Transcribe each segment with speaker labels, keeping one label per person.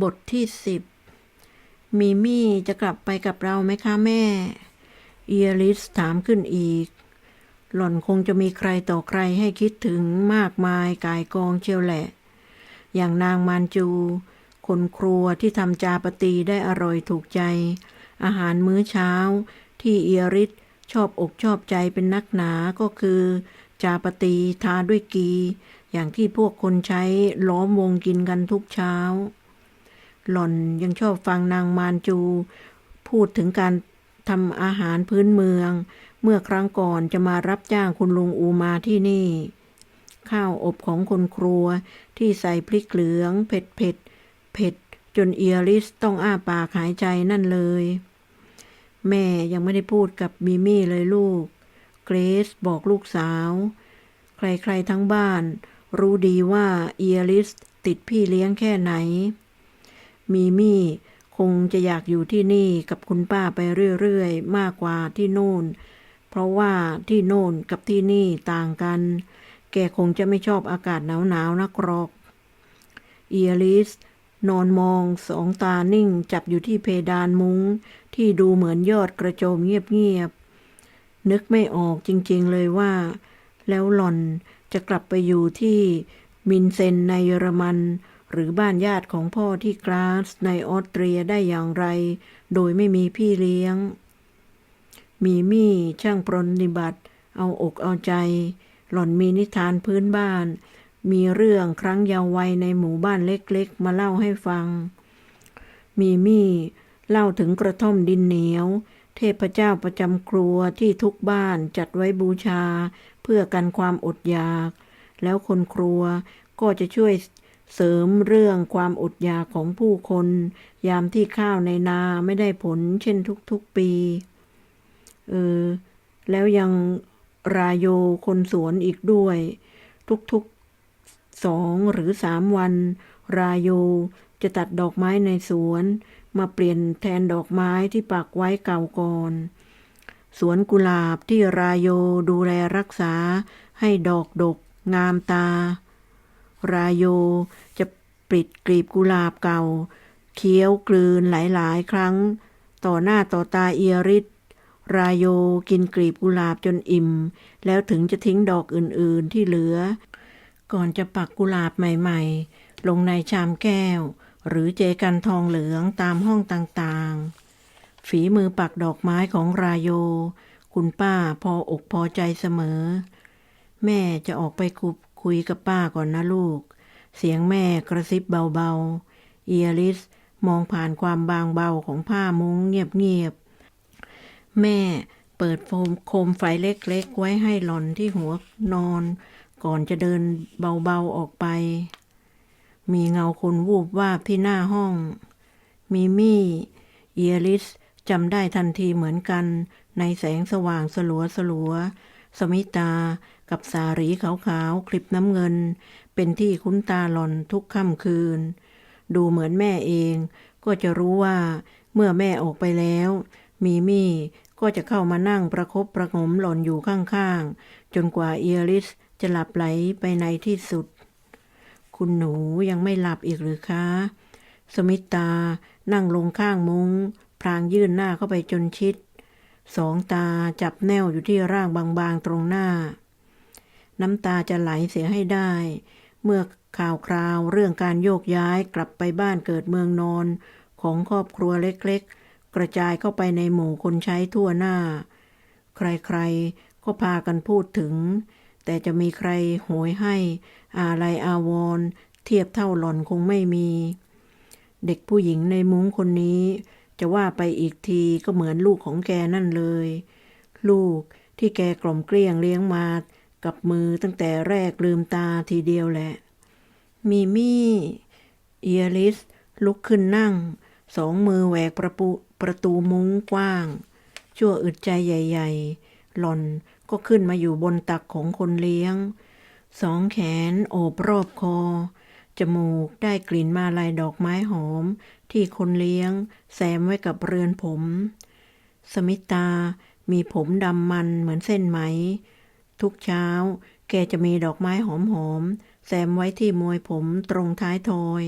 Speaker 1: บทที่สิบมีมี่จะกลับไปกับเราไหมคะแม่ เอียริสถามขึ้นอีก หล่อนคงจะมีใครต่อใครให้คิดถึงมากมายกายกองเชียวแหละ อย่างนางมานจู คนครัวที่ทำจาปตีได้อร่อยถูกใจ อาหารมื้อเช้า ที่เอียริสชอบอกชอบใจเป็นนักหนาก็คือ จาปตีทาด้วยกี อย่างที่พวกคนใช้ล้อมวงกินกันทุกเช้า หล่อนยังชอบฟังนางมานจู พูดถึงการทำอาหารพื้นเมือง เมื่อครั้งก่อนจะมารับจ้างคุณลุงอูมาที่นี่ ข้าวอบของคนครัวที่ใส่พริกเหลืองเผ็ดเผ็ดเผ็ดจนเอียริสต้องอ้าปากหายใจนั่นเลย แม่ยังไม่ได้พูดกับมิมี่เลยลูก เกรซบอกลูกสาว ใครๆทั้งบ้าน รู้ดีว่าเอียริสติดพี่เลี้ยงแค่ไหน มีมี่คงจะอยากอยู่ที่นี่กับคุณป้าไปเรื่อยๆ มากกว่าที่โน่น เพราะว่าที่โน่นกับที่นี่ต่างกัน แกคงจะไม่ชอบอากาศหนาวๆนักหรอก เอียริสนอนมองสองตานิ่งจับอยู่ที่เพดานมุง้ง ที่ดูเหมือนยอดกระโจมเงียบๆ นึกไม่ออกจริงๆเลยว่า แล้วหล่อนจะกลับไปอยู่ที่มินเซนในเยอรมัน หรือบ้านญาติของพ่อที่กราสในออสเตรียได้อย่างไร โดยไม่มีพี่เลี้ยง มีมี่ช่างปรนนิบัติ เอาอกเอาใจ หล่อนมีนิทานพื้นบ้าน มีเรื่องครั้งยาววัยในหมู่บ้านเล็กๆ มาเล่าให้ฟัง มีมี่เล่าถึงกระท่อมดินเหนียว เทพเจ้าประจำครัวที่ทุกบ้านจัดไว้บูชา เพื่อกันความอดอยาก แล้วคนครัวก็จะช่วย เสริมเรื่องความอดอยากของผู้คน ยามที่ข้าวในนาไม่ได้ผลเช่นทุกๆปีเออแล้วยังรายโยคนสวนอีกด้วย ทุกๆสองหรือสามวัน รายโยจะตัดดอกไม้ในสวน มาเปลี่ยนแทนดอกไม้ที่ปักไว้เก่าก่อนสวนกุหลาบที่รายโยดูแลรักษาให้ดอกดก งามตา รายโย จะปลิดกลีบกุหลาบเก่า เคี้ยวกลืนหลายๆ ครั้ง ต่อหน้าต่อตาเอียริสรายโยกินกลีบกุหลาบจนอิ่ม แล้วถึงจะทิ้งดอกอื่นๆที่เหลือ ก่อนจะปักกุหลาบใหม่ๆ ลงในชามแก้ว หรือเจกันทองเหลืองตามห้องต่างๆ ฝีมือปักดอกไม้ของรายโย คุณป้าพออกพอใจเสมอ แม่จะออกไปคุบ คุยกับป้าก่อนนะลูก เสียงแม่กระซิบเบาๆ เอียริสมองผ่านความบางเบาของผ้ามุ้งเงียบๆ แม่เปิดโฟมโคมไฟเล็กๆ ไว้ให้หล่อนที่หัวนอน ก่อนจะเดินเบาๆออกไป มีเงาคนวูบวาบที่หน้าห้อง มีมี่เอียริสจำได้ทันทีเหมือนกันในแสงสว่างสลัวสลัวๆ สมิตา กับสารีขาวๆ คลิปน้ำเงิน เป็นที่คุ้นตาหลอนทุกค่ำคืน ดูเหมือนแม่เองก็จะรู้ว่าเมื่อแม่ออกไปแล้ว มีมี่ก็จะเข้ามานั่งประคบประหงมหล่อนอยู่ข้างๆ จนกว่าเอียริสจะหลับไหลไปในที่สุด คุณหนูยังไม่หลับอีกหรือคะ สมิตานั่งลงข้างมุง้งพลางยื่นหน้าเข้าไปจนชิด สองตาจับแนวอยู่ที่ร่างบางๆตรงหน้า น้ำตาจะไหลเสียให้ได้ เมื่อข่าวคราวเรื่องการโยกย้ายกลับไปบ้านเกิดเมืองนอน ของครอบครัวเล็กๆ กระจายเข้าไปในหมู่คนใช้ทั่วหน้า ใครๆก็พากันพูดถึง แต่จะมีใครโหยให้อาลัยอาวรเทียบเท่าหล่อนคงไม่มี เด็กผู้หญิงในมุ้งคนนี้ จะว่าไปอีกทีก็เหมือนลูกของแกนั่นเลย ลูกที่แกกล่อมเกลี้ยงเลี้ยงมากับมือตั้งแต่แรกลืมตาทีเดียวแหละ มีมี่เอียริส ลุกขึ้นนั่ง สองมือแหวกประปูประตูมุ้งกว้าง ชั่วอึดใจใหญ่ ๆ หล่อนก็ขึ้นมาอยู่บนตักของคนเลี้ยง สองแขนโอบรอบคอ จมูกได้กลิ่นมาลายดอกไม้หอม ที่คนเลี้ยง แซมไว้กับเรือนผม สมิตามีผมดำมันเหมือนเส้นไหม ทุกเช้า แกจะมีดอกไม้หอมๆแซมไว้ที่มวยผมตรงท้ายทอย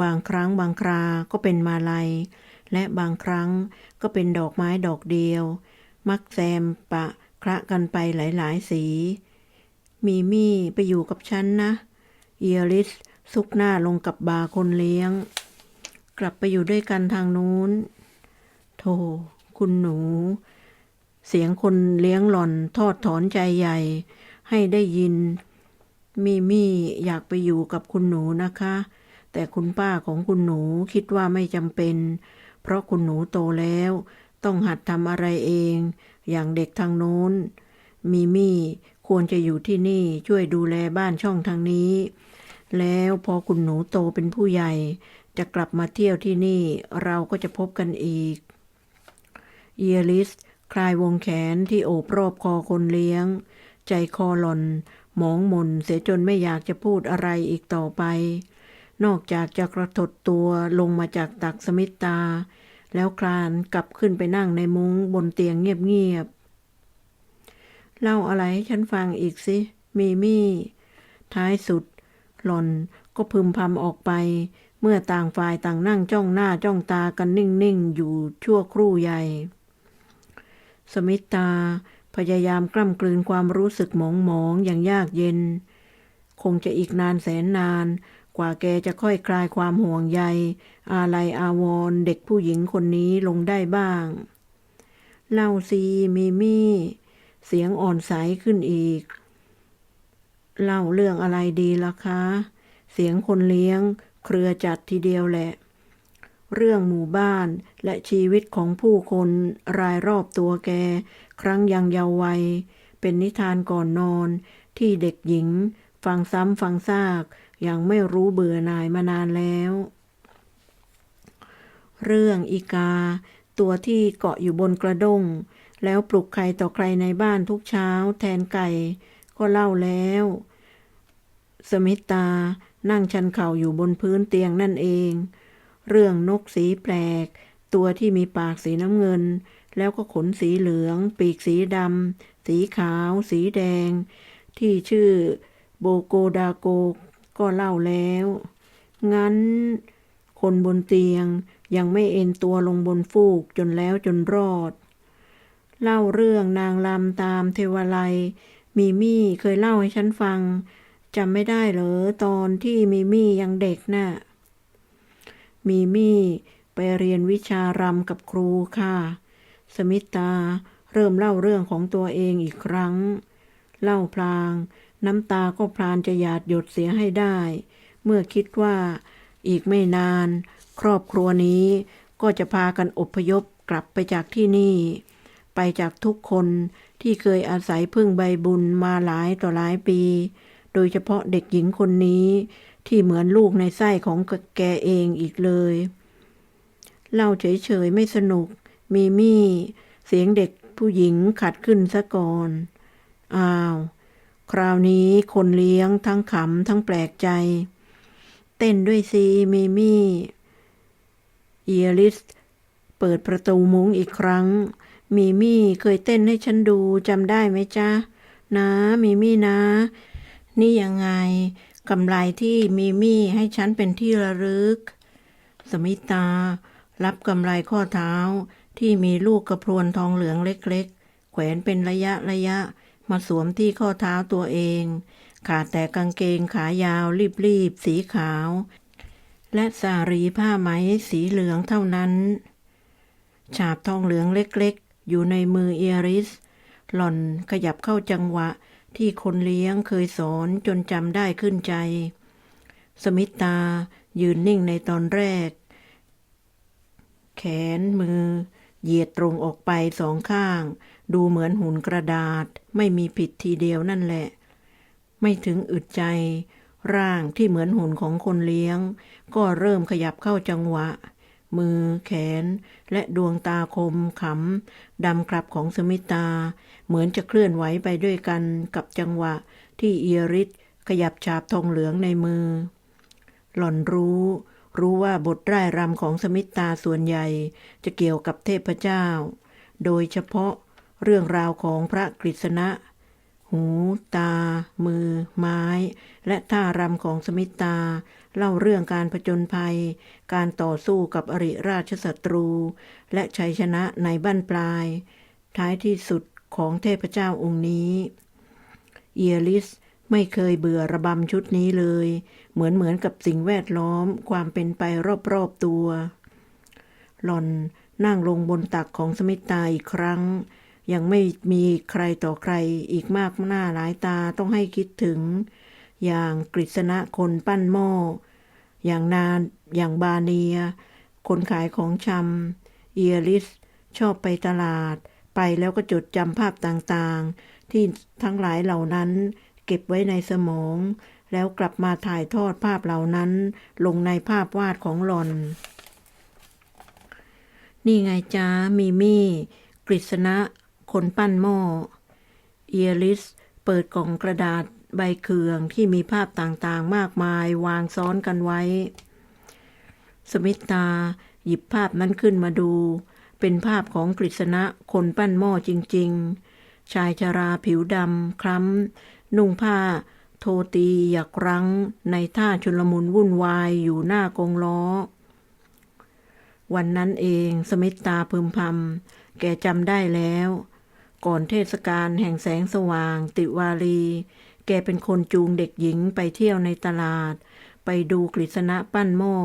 Speaker 1: บางครั้งบางคราก็เป็นมาลัย และบางครั้งก็เป็นดอกไม้ดอกเดียว มักแซมปะคละกันไปหลายๆสี มีมี่ไปอยู่กับฉันนะ เอียริส ซุกหน้าลงกับบาคนเลี้ยง กลับไปอยู่ด้วยกันทางนู้น โธ่คุณหนู เสียงคนเลี้ยงหล่อนทอดถอนใจใหญ่ ให้ได้ยิน มีมี่อยากไปอยู่กับคุณหนูนะคะ แต่คุณป้าของคุณหนูคิดว่าไม่จำเป็น เพราะคุณหนูโตแล้ว ต้องหัดทำอะไรเอง อย่างเด็กทางโน้น มีมี่ควรจะอยู่ที่นี่ช่วยดูแลบ้านช่องทางนี้ แล้วพอคุณหนูโตเป็นผู้ใหญ่ จะกลับมาเที่ยวที่นี่เราก็จะพบกันอีก เยลิส คลายวงแขนที่โอบรอบคอคนเลี้ยง ใจคอหล่อน หมองหม่นเสียจนไม่อยากจะพูดอะไรอีกต่อไป นอกจากจะกระถดตัวลงมาจากตักสมิตตา แล้วคลานกลับขึ้นไปนั่งในมุ้งบนเตียงเงียบๆเล่าอะไรให้ฉันฟังอีกสิ มีมี่ ท้ายสุด หล่อนก็พึมพำออกไป เมื่อต่างฝ่ายต่างนั่งจ้องหน้าจ้องตากันนิ่ง ๆ อยู่ชั่วครู่ใหญ่ สมิตาพยายามกล้ำกลืนความรู้สึกหมองหมองๆอย่างยากเย็น คงจะอีกนานแสนนาน กว่าแกจะค่อยคลายความห่วงใย อาลัยอาวรเด็กผู้หญิงคนนี้ลงได้บ้าง เล่าซีมีมี่ เสียงอ่อนใสขึ้นอีก เล่าเรื่องอะไรดีล่ะคะ เสียงคนเลี้ยง เครือจัดทีเดียวแหละ เรื่องหมู่บ้านและชีวิตของผู้คนรายรอบตัวแก ครั้งยังเยาว์วัย เป็นนิทานก่อนนอน ที่เด็กหญิง ฟังซ้ำฟังซากอย่างไม่รู้เบื่อหน่ายมานานแล้ว เรื่องอีกา ตัวที่เกาะอยู่บนกระด้ง แล้วปลุกใครต่อใครในบ้านทุกเช้าแทนไก่ ก็เล่าแล้ว สมิตานั่งชันเข่าอยู่บนพื้นเตียงนั่นเอง เรื่องนกสีแปลก ตัวที่มีปากสีน้ำเงิน แล้วก็ขนสีเหลือง ปีกสีดำสีขาว สีแดง ที่ชื่อโบโกดาโกก็เล่าแล้ว งั้น คนบนเตียงยังไม่เอ็นตัวลงบนฟูกจนแล้วจนรอด เล่าเรื่องนางลำตามเทวไลย มีมี่เคยเล่าให้ฉันฟังจำไม่ได้เหรอตอนที่มีมี่ยังเด็กน่ะ มีมี่ไปเรียนวิชารำกับครูค่ะ สมิตาเริ่มเล่าเรื่องของตัวเองอีกครั้ง เล่าพลาง น้ำตาก็พลานจะหยาดหยดเสียให้ได้ เมื่อคิดว่าอีกไม่นาน ครอบครัวนี้ก็จะพากันอพยพกลับไปจากที่นี่ ไปจากทุกคนที่เคยอาศัยพึ่งใบบุญมาหลายต่อหลายปี โดยเฉพาะเด็กหญิงคนนี้ที่เหมือนลูกในไส้ของแกเองอีกเลยเล่าเฉยๆไม่สนุก มีมี่เสียงเด็กผู้หญิงขัดขึ้นซะก่อน อ้าว คราวนี้คนเลี้ยงทั้งขำทั้งแปลกใจ เต้นด้วยซีมีมี่เอียริสเปิดประตูมุ้งอีกครั้ง มีมี่เคยเต้นให้ฉันดูจำได้ไหมจ๊ะ นะมีมี่นะ นี่ยังไงกำไรที่มีมี่ให้ฉันเป็นที่ระลึก สมิตา รับกำไรข้อเท้าที่มีลูกกระพรวนทองเหลืองเล็กๆ แขวนเป็นระยะระยะ มาสวมที่ข้อเท้าตัวเอง ขาดแต่กางเกงขายาวรีบๆ สีขาว และสารีผ้าไหมสีเหลืองเท่านั้น ฉาบทองเหลืองเล็กๆ อยู่ในมือเอริส หล่อนขยับเข้าจังหวะที่คนเลี้ยงเคยสอนจนจำได้ขึ้นใจ สมิตายืนนิ่งในตอนแรก แขนมือ เหยียดตรงออกไปสองข้าง ดูเหมือนหุ่นกระดาษ ไม่มีผิดทีเดียวนั่นแหละ ไม่ถึงอึดใจ ร่างที่เหมือนหุ่นของคนเลี้ยง ก็เริ่มขยับเข้าจังหวะ มือ แขน และดวงตาคมขำดำกลับของสมิตา เหมือนจะเคลื่อนไหวไปด้วยกันกับจังหวะที่เอียริสขยับฉาบทองเหลืองในมือ หล่อนรู้ รู้ว่าบทร่ายรำของสมิตาส่วนใหญ่จะเกี่ยวกับเทพเจ้า โดยเฉพาะเรื่องราวของพระกฤษณะ หู ตา มือ ไม้ และท่ารำของสมิตา เล่าเรื่องการผจญภัย การต่อสู้กับอริราชศัตรู และชัยชนะในบ้านปลาย ท้ายที่สุดของเทพเจ้าองค์นี้ เอียลิสไม่เคยเบื่อระบำชุดนี้เลย เหมือนเหมือนกับสิ่งแวดล้อมความเป็นไปรอบๆตัว หล่อนนั่งลงบนตักของสมิตาอีกครั้ง ยังไม่มีใครต่อใครอีกมากหน้าหลายตาต้องให้คิดถึง อย่างกฤษณะคนปั้นหม้อ อย่างนานอย่างบาเนีย คนขายของชำเอียลิส ชอบไปตลาด ไปแล้วก็จดจำภาพต่างๆ ที่ทั้งหลายเหล่านั้นเก็บไว้ในสมอง แล้วกลับมาถ่ายทอดภาพเหล่านั้น ลงในภาพวาดของหลอน นี่ไงจ้ามีมี่กฤษณะ คนปั้นหม้อ เอียลิส เปิดกล่องกระดาษใบเคืองที่มีภาพต่างๆมากมายวางซ้อนกันไว้ สมิตาหยิบภาพนั้นขึ้นมาดู เป็นภาพของกฤษณะคนปั้นหม้อจริง ๆ ชายชราผิวดำคล้ำ นุ่งผ้า โทตีหยักรั้ง ในท่าชุลมุนวุ่นวายอยู่หน้ากงล้อ วันนั้นเองสมิตตาพึมพำแกจำได้แล้ว ก่อนเทศกาลแห่งแสงสว่าง ติวารี แกเป็นคนจูงเด็กหญิงไปเที่ยวในตลาด ไปดูกฤษณะปั้นหม้อ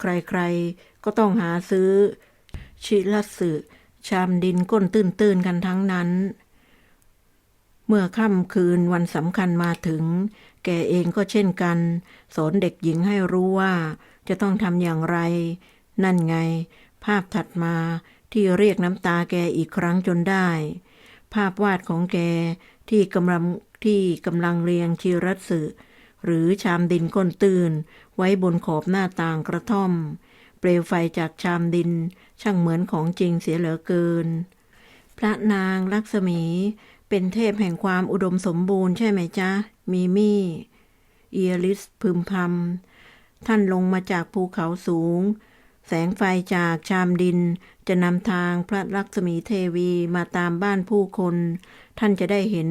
Speaker 1: ใครๆ ก็ต้องหาซื้อ ชิลัสึ ชามดินก้นตื้นๆกันทั้งนั้น เมื่อค่ำคืนวันสำคัญมาถึง แกเองก็เช่นกัน สอนเด็กหญิงให้รู้ว่าจะต้องทำอย่างไร นั่นไง ภาพถัดมาที่เรียกน้ำตาแกอีกครั้งจนได้ ภาพวาดของแกที่กำลังที่กำลังเรียงชิรัตสึหรือชามดินก้นตื่น ไว้บนขอบหน้าต่างกระท่อม เปลวไฟจากชามดิน ช่างเหมือนของจริงเสียเหลือเกิน พระนางลักษมี เป็นเทพแห่งความอุดมสมบูรณ์ใช่ไหมจ๊ะ มีมี่เอียลิสพึมพำท่านลงมาจากภูเขาสูง แสงไฟจากชามดิน จะนำทางพระลักษมีเทวีมาตามบ้านผู้คน ท่านจะได้เห็น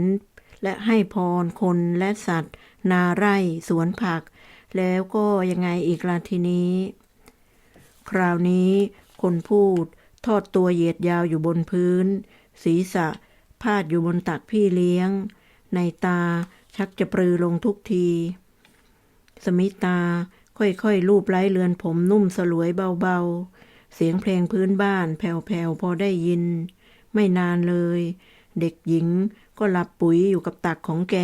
Speaker 1: และให้พรคนและสัตว์ นาไร่สวนผัก แล้วก็ยังไงอีกล่ะทีนี้ คราวนี้คนพูดทอดตัวเหยียดยาวอยู่บนพื้น ศีรษะ พาดอยู่บนตักพี่เลี้ยง ในตาชักจะปรือลงทุกที สมิตา ค่อยๆ ลูบไล้เลือนผมนุ่มสลวยเบาๆ เสียงเพลงพื้นบ้านแผ่วๆ พอได้ยิน ไม่นานเลย เด็กหญิงก็หลับปุ๋ยอยู่กับตักของแก